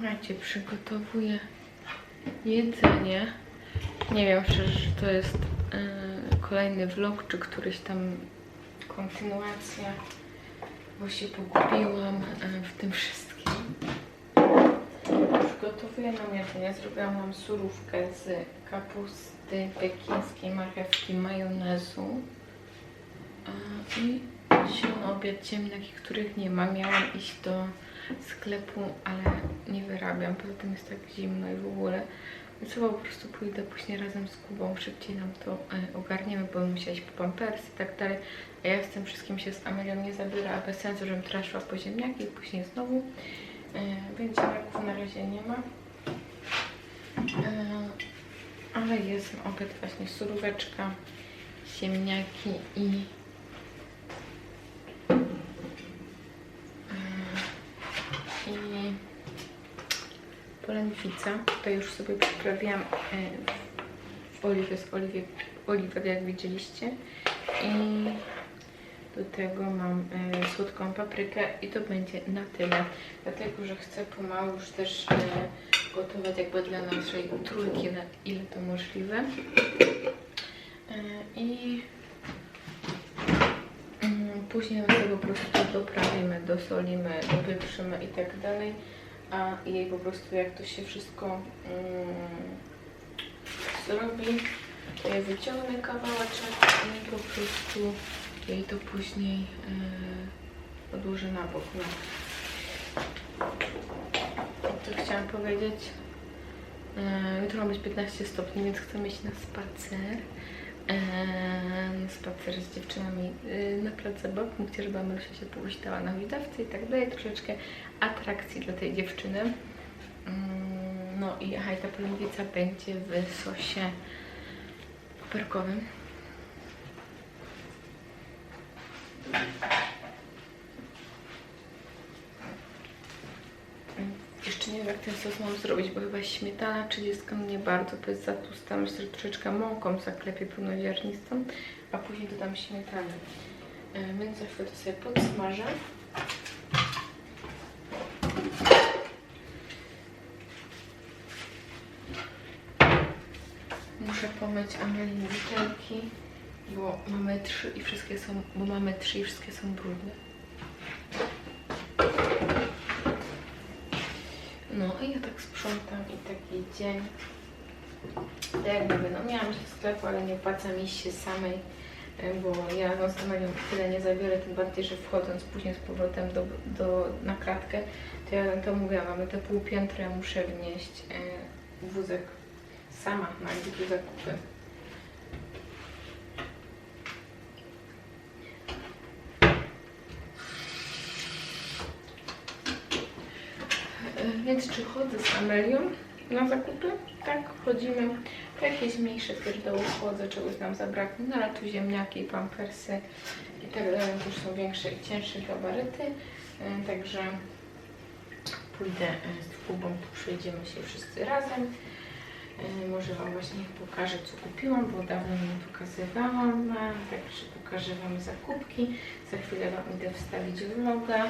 Słuchajcie, przygotowuję jedzenie. Nie wiem szczerze, czy to jest yy, kolejny vlog, czy któryś tam kontynuacja, bo się pogubiłam yy, w tym wszystkim. Przygotowuję nam jedzenie. Zrobiłam nam surówkę z kapusty pekińskiej, marchewki, majonezu. Yy, I dzisiaj obiad ziemniaki, których nie ma. Miałam iść do sklepu, ale nie wyrabiam. Poza tym jest tak zimno i w ogóle. Więc po prostu pójdę później razem z Kubą. Szybciej nam to e, ogarniemy, bo musiała iść po pampers i tak dalej. A ja z tym wszystkim się z Amelią nie zabiera, a bez sensu, żebym teraz szła po ziemniaki i później znowu. E, więc ziemniaków na razie nie ma. E, ale jest obiad właśnie suróweczka, ziemniaki i polędwica. Tutaj już sobie przyprawiłam e, w oliwie z oliwie, oliwek, jak widzieliście. I do tego mam e, słodką paprykę i to będzie na tyle. Dlatego, że chcę pomału już też e, gotować jakby dla naszej trójki, na ile to możliwe. I Mm, Później my to po prostu doprawimy, dosolimy, dopieprzymy i tak dalej. A jej po prostu jak to się wszystko mm, zrobi, to ja wyciągnę kawałeczek i po prostu jej to później yy, odłożę na bok. No. To chciałam powiedzieć. Yy, jutro ma być 15 stopni, więc chcemy iść na spacer. Spacer z dziewczynami yy, na placu zabaw. Mógłcie, żeby Amelusia się powitała na widawce i tak dalej. Troszeczkę atrakcji dla tej dziewczyny. Mm, No i aha, ta polędwica będzie w sosie koperkowym. Jeszcze nie wiem, jak ten sos mam zrobić, bo chyba śmietana 30 nie bardzo, to jest za tłusta. Myślę, że troszeczkę mąką zaklepię pełnoziarnistą, a później dodam śmietanę. E, Więc za chwilę to sobie podsmażę. Muszę pomyć Amelin butelki, bo mamy trzy i wszystkie są, bo mamy trzy i wszystkie są brudne. No i ja tak sprzątam i taki dzień. Tak mówię, no miałam iść do sklepu, ale nie opłaca mi się samej, e, bo ja no, Amelią tyle nie zabiorę, tym bardziej, że wchodząc później z powrotem do, do, na klatkę, to ja to mówiłam, mamy te pół piętra, muszę wnieść e, wózek sama na gdzie zakupy. E, Więc czy chodzę z Amelią na zakupy? Tak, chodzimy. Po jakieś mniejsze pierdoły chodzę, czegoś nam zabraknie, no ale tu ziemniaki, pampersy i tak dalej, to już są większe i cięższe gabaryty, E, także pójdę e, z Kubą, tu przejdziemy się wszyscy razem. E, Może Wam właśnie pokażę, co kupiłam, bo dawno nie pokazywałam, także pokażę Wam zakupki. Za chwilę Wam idę wstawić vloga.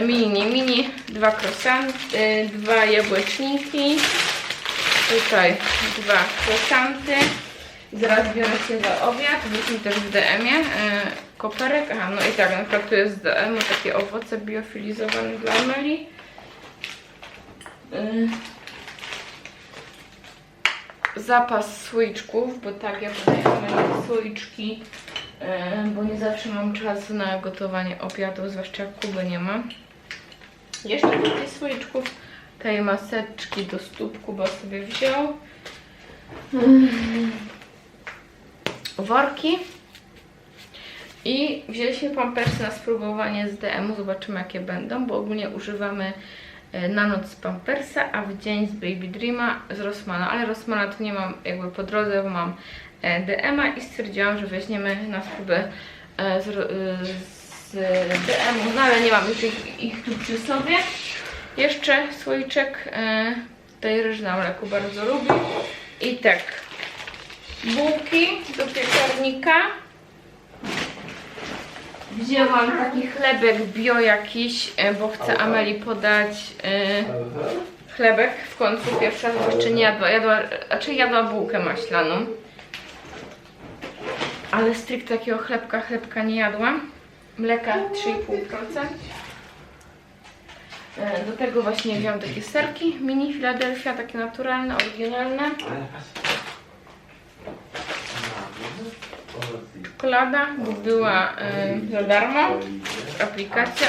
Mini, mini, dwa croissanty, dwa jabłeczniki, tutaj dwa croissanty. Zaraz biorę się za obiad, byliśmy też w DM-ie, e, koperek, aha, no i tak, na przykład tu jest z DM-u takie owoce biofilizowane dla Ameli. E, zapas słoiczków, bo tak ja podaję słoiczki, e, bo nie zawsze mam czas na gotowanie obiadu, zwłaszcza jak Kuby nie ma. Jeszcze więcej słoiczków, tej maseczki do stóp Kuba sobie wziął. Mm. Worki. I wzięliśmy pampersy na spróbowanie z DM-u, zobaczymy jakie będą, bo ogólnie używamy e, na noc pampersa, a w dzień z Baby Dreama z Rossmana, ale Rossmana to nie mam jakby po drodze, bo mam e, DM-a i stwierdziłam, że weźmiemy na spróbę e, z, e, z DM-u, no ale nie mam już ich, ich tu przy sobie. Jeszcze słoiczek e, tej ryżna mleku bardzo lubi. I tak, bułki do piekarnika. Wzięłam taki chlebek bio jakiś, e, bo chcę Ameli podać e, chlebek w końcu. Pierwsza raz jeszcze nie jadła, jadła, znaczy jadła bułkę maślaną. Ale stricte takiego chlebka, chlebka nie jadłam. Mleka 3,5%. E, Do tego właśnie wziąłam takie serki, mini Philadelphia, takie naturalne, oryginalne. Czekolada, bo była e, za darmo z aplikacją.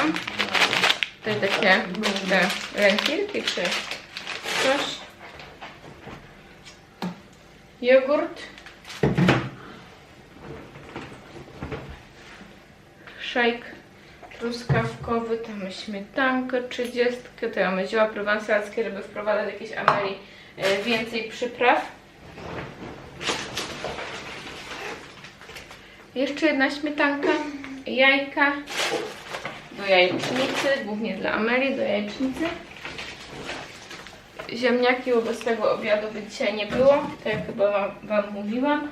Tutaj takie te czy coś. Jogurt. Shake truskawkowy, tam mamy śmietankę 30, tutaj mamy zioła prowansalskie, żeby wprowadzać jakieś Ameli e, więcej przypraw. Jeszcze jedna śmietanka, jajka do jajecznicy, głównie dla Ameli, do jajecznicy. Ziemniaki, bo bez tego obiadu by dzisiaj nie było, tak jak chyba wam, wam mówiłam.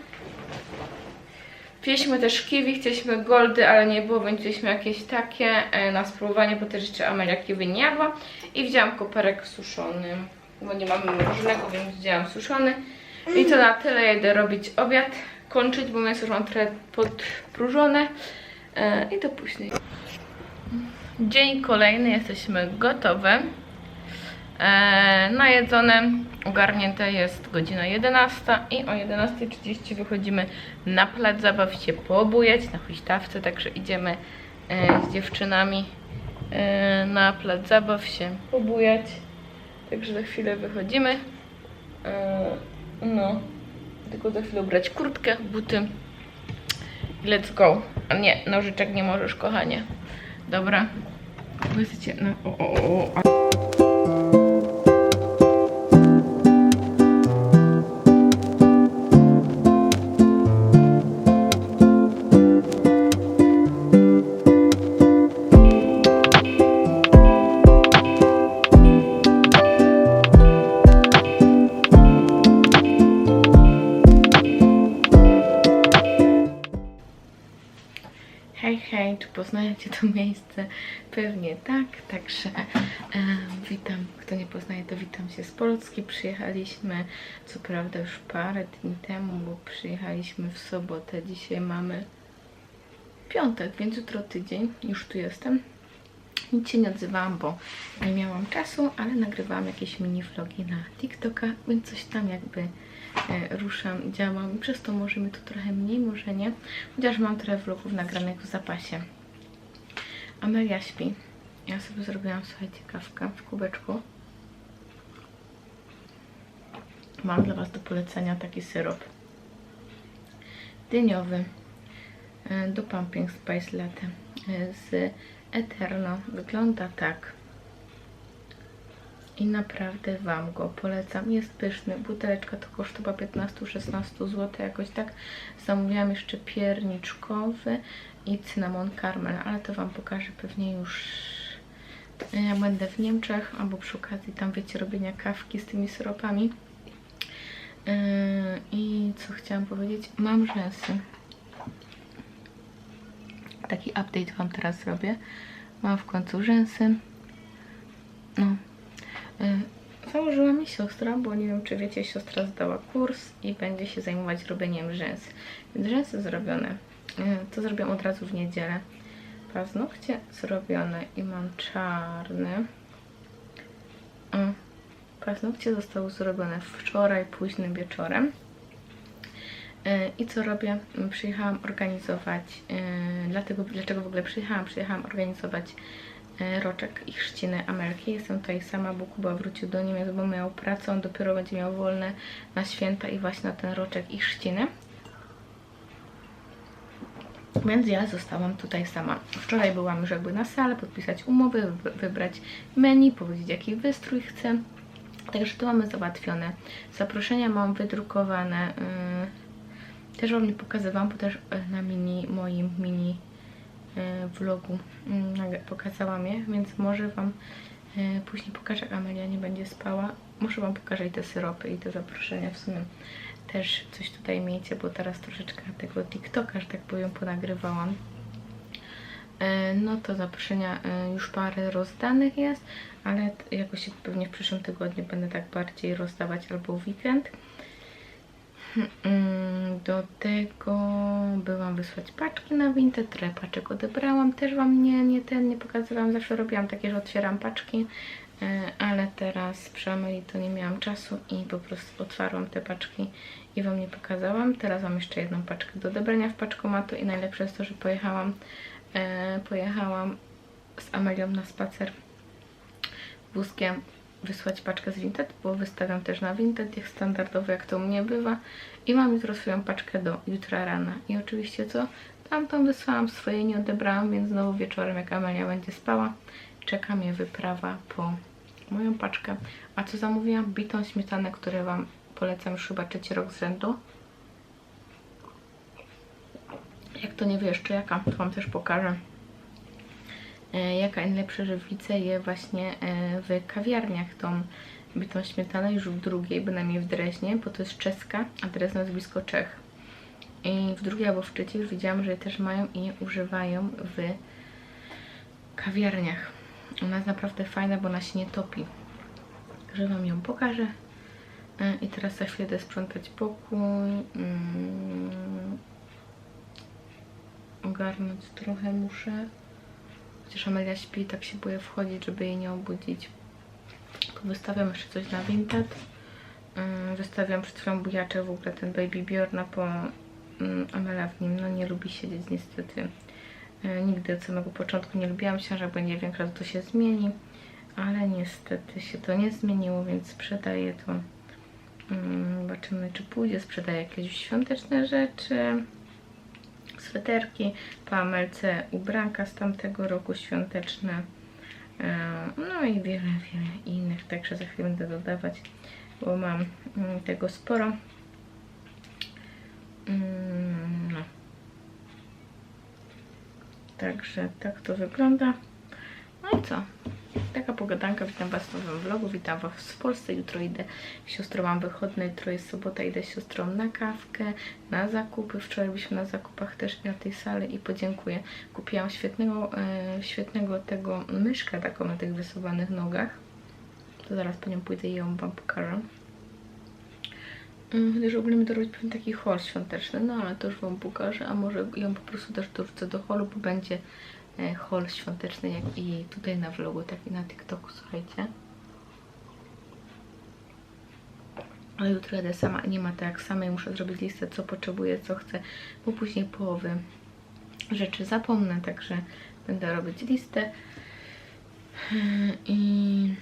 Piliśmy też kiwi, chcieliśmy goldy, ale nie było, więc wzięliśmy jakieś takie e, na spróbowanie, bo też jeszcze Amelia kiwi nie jadła. I wzięłam koperek suszony, bo nie mamy mrożonego, więc wzięłam suszony. I to na tyle, jedę robić obiad, kończyć, bo mięso już mam trochę podpróżone. E, I to później. Dzień kolejny, jesteśmy gotowe. E, najedzone, ogarnięte jest godzina 11 i o 11.30 wychodzimy na plac zabaw się poobujać na huśtawce, także idziemy e, z dziewczynami e, na plac zabaw się pobujać. Także za chwilę wychodzimy. E, no, tylko za chwilę ubrać kurtkę, buty let's go. A nie, nożyczek nie możesz, kochanie. Dobra. Powiedzcie, no, o, o, o. poznajecie to miejsce? Pewnie tak, także e, witam, kto nie poznaje, to witam się z Polski. Przyjechaliśmy, co prawda już parę dni temu, bo przyjechaliśmy w sobotę, dzisiaj mamy piątek, więc jutro tydzień, już tu jestem. Nic się nie odzywałam, bo nie miałam czasu, ale nagrywałam jakieś mini vlogi na TikToka, więc coś tam jakby e, ruszam, działam. Przez to może mi tu trochę mniej, może nie. Chociaż mam trochę vlogów nagranych w zapasie. Amelia śpi. Ja sobie zrobiłam, słuchajcie, kawkę w kubeczku. Mam dla Was do polecenia taki syrop dyniowy e, do Pumping Spice Latte e, z Eterno. Wygląda tak. I naprawdę Wam go polecam. Jest pyszny. Buteleczka to kosztowała 15-16 zł, jakoś tak. Zamówiłam jeszcze pierniczkowy i cynamon caramel, ale to Wam pokażę pewnie już jak będę w Niemczech, albo przy okazji tam, wiecie, robienia kawki z tymi syropami. Yy, I co chciałam powiedzieć? Mam rzęsy. Taki update Wam teraz zrobię. Mam w końcu rzęsy. No. Y, Założyła mi siostra, bo nie wiem czy wiecie, siostra zdała kurs i będzie się zajmować robieniem rzęs. Rzęsy zrobione. Y, To zrobiłam od razu w niedzielę. Paznokcie zrobione i mam czarne. Y, Paznokcie zostały zrobione wczoraj późnym wieczorem. E, I co robię? Przyjechałam organizować, e, dlatego, dlaczego w ogóle przyjechałam? Przyjechałam organizować e, roczek i chrzciny Amelki. Jestem tutaj sama, bo Kuba wrócił do Niemiec, bo miał pracę, on dopiero będzie miał wolne na święta i właśnie na ten roczek i chrzciny. Więc ja zostałam tutaj sama. Wczoraj byłam już jakby na salę, podpisać umowy, wy- wybrać menu, powiedzieć jaki wystrój chcę. Także to mamy załatwione. Zaproszenia mam wydrukowane. Yy, też Wam nie pokazywałam, bo też e, na mini, moim mini e, vlogu mm, pokazałam je, więc może Wam e, później pokażę, Amelia nie będzie spała. Może Wam pokażę i te syropy i te zaproszenia w sumie. Też coś tutaj miejcie, bo teraz troszeczkę tego TikToka, że tak powiem, ponagrywałam. E, No to zaproszenia e, już parę rozdanych jest, ale jakoś pewnie w przyszłym tygodniu będę tak bardziej rozdawać albo weekend. Mm, Do tego byłam wysłać paczki na Vinted, trochę paczek odebrałam, też Wam nie, nie ten, nie pokazywałam, zawsze robiłam takie, że otwieram paczki, e, ale teraz przy Amelii to nie miałam czasu i po prostu otwarłam te paczki i Wam nie pokazałam. Teraz mam jeszcze jedną paczkę do odebrania w paczkomatu i najlepsze jest to, że pojechałam, e, pojechałam z Amelią na spacer wózkiem wysłać paczkę z Vinted, bo wystawiam też na Vinted, jak standardowo, jak to u mnie bywa. I mam jutro swoją paczkę do jutra rana. I oczywiście co? Tamtą wysłałam, swojej nie odebrałam, więc znowu wieczorem, jak Amelia będzie spała, czeka mnie wyprawa po moją paczkę. A co zamówiłam? Bitą śmietanę, które Wam polecam już chyba trzeci rok z rzędu. Jak to nie wie jeszcze jaka, to Wam też pokażę jaka najlepsza żywica je właśnie e, w kawiarniach tą bitą śmietanę już w drugiej, bynajmniej w Dreźnie, bo to jest czeska, a Drezno jest blisko Czech. I w drugiej albo w trzeciej już widziałam, że je też mają i je używają w kawiarniach. Ona jest naprawdę fajna, bo ona się nie topi. Że Wam ją pokażę. E, I teraz za chwilę sprzątać pokój. Mm, ogarnąć trochę muszę. Chociaż Amelia śpi, tak się boję wchodzić, żeby jej nie obudzić. Wystawiam jeszcze coś na Vinted. Wystawiam przed chwilą bujaczek, w ogóle ten Baby Bjorna, bo ym, Amela w nim no, nie lubi siedzieć niestety. Y, Nigdy od samego początku nie lubiłam się, że będzie większa, to się zmieni. Ale niestety się to nie zmieniło, więc sprzedaję to. Ym, Zobaczymy, czy pójdzie. Sprzedaję jakieś świąteczne rzeczy sweterki, po Amelce ubranka z tamtego roku świąteczne, e, no i wiele, wiele innych, także za chwilę będę dodawać, bo mam mm, tego sporo. Mm, No. Także tak to wygląda. No i co? Taka pogadanka, witam Was w nowym vlogu, witam Was w Polsce, jutro idę z siostrą, mam wychodne, jutro jest sobota, idę z siostrą na kawkę, na zakupy, wczoraj byliśmy na zakupach też na tej sali i podziękuję. Kupiłam świetnego, e, świetnego tego myszkę taką na tych wysuwanych nogach, to zaraz po nią pójdę i ją Wam pokażę. Mm, Chociaż ogólnie to robić pewien taki haul świąteczny, no ale to już Wam pokażę, a może ją po prostu też dorzucę do holu, bo będzie haul świąteczny jak i tutaj na vlogu, tak i na TikToku, słuchajcie. Ale jutro jadę sama, nie ma tak samej, muszę zrobić listę, co potrzebuję, co chcę, bo później połowy rzeczy zapomnę, także będę robić listę. I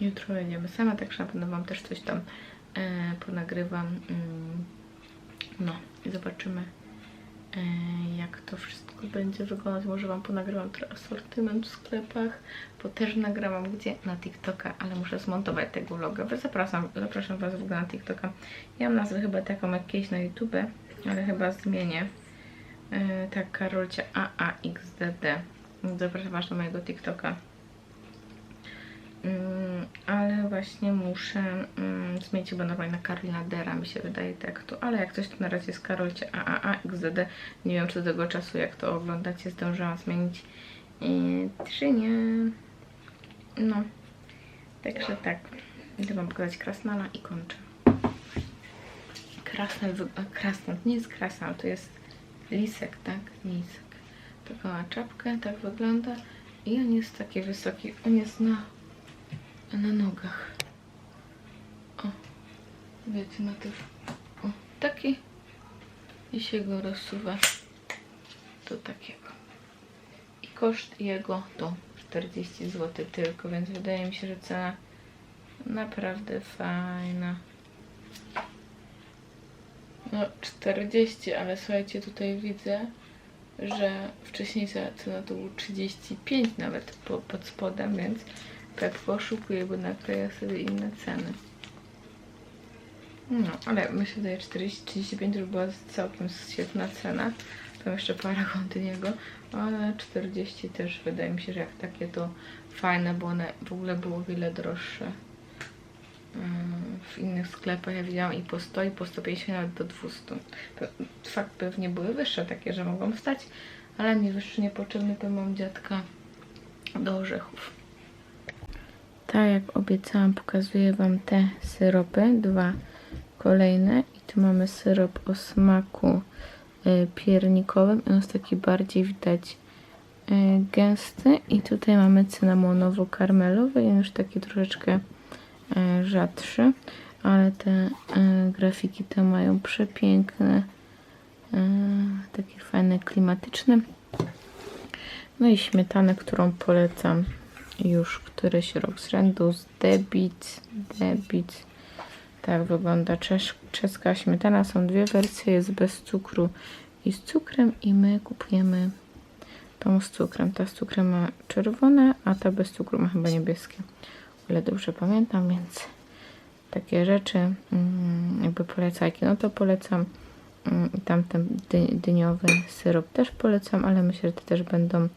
jutro jedziemy sama, także na pewno Wam też coś tam e, ponagrywam. Mm, No i zobaczymy e, jak to wszystko będzie wyglądać. Może Wam ponagrywam asortyment w sklepach, bo też nagrałam gdzie? Na TikToka, ale muszę zmontować tego vloga. Zapraszam, zapraszam Was w ogóle na TikToka. Ja mam nazwę chyba taką jak kiedyś na YouTube, ale chyba zmienię. E, tak, Karolcia AAXDD. Zapraszam Was na mojego TikToka. Mm, ale właśnie muszę mm, zmienić chyba normalnie na Karolina Dera, mi się wydaje tak tu, ale jak coś to na razie jest Karolcie AAA XDD. Nie wiem, czy do tego czasu, jak to oglądacie, zdążyłam zmienić, czy nie. No, także tak. Idę Wam pokazać krasnala i kończę. Krasnal, a, krasnal, nie jest krasnal, to jest lisek, tak? Lisek. Taką czapkę, tak wygląda. I on jest taki wysoki, on jest na, na nogach. O, wiecie, tych, o, taki. I się go rozsuwa do takiego. I koszt jego to 40 zł tylko, więc wydaje mi się, że cena naprawdę fajna. No 40, ale słuchajcie, tutaj widzę, że wcześniej za- cena to było 35 nawet po, pod spodem, więc tak poszukuję, bo nakleję sobie inne ceny. No, ale myślę, że 40-35 to była całkiem świetna cena. Tam jeszcze paragon do ale 40 też wydaje mi się, że jak takie to fajne, bo one w ogóle były o wiele droższe. W innych sklepach ja widziałam i po 100 i po 150 nawet do 200. Pe- Fakt pewnie były wyższe takie, że mogą stać, ale nie wyższy niepotrzebny, to mam dziadka do orzechów. Tak jak obiecałam, pokazuję Wam te syropy, dwa kolejne. I tu mamy syrop o smaku y, piernikowym. On jest taki bardziej widać y, gęsty. I tutaj mamy cynamonowo-karmelowy i już taki troszeczkę y, rzadszy, ale te grafiki tam mają przepiękne y, takie fajne, klimatyczne. No i śmietanę, którą polecam już któryś rok z rzędu z Debit, Debit tak wygląda czeska śmietana. Są dwie wersje, jest bez cukru i z cukrem i my kupujemy tą z cukrem. Ta z cukrem ma czerwone, a ta bez cukru ma chyba niebieskie. O ile dobrze pamiętam, więc takie rzeczy mm, jakby polecajki, no to polecam Mm, tamten dy, dyniowy syrop też polecam, ale myślę, że te też będą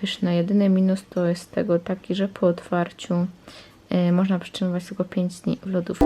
pyszne. Jedyny minus to jest tego taki, że po otwarciu y, można przytrzymywać tylko 5 dni w lodówce.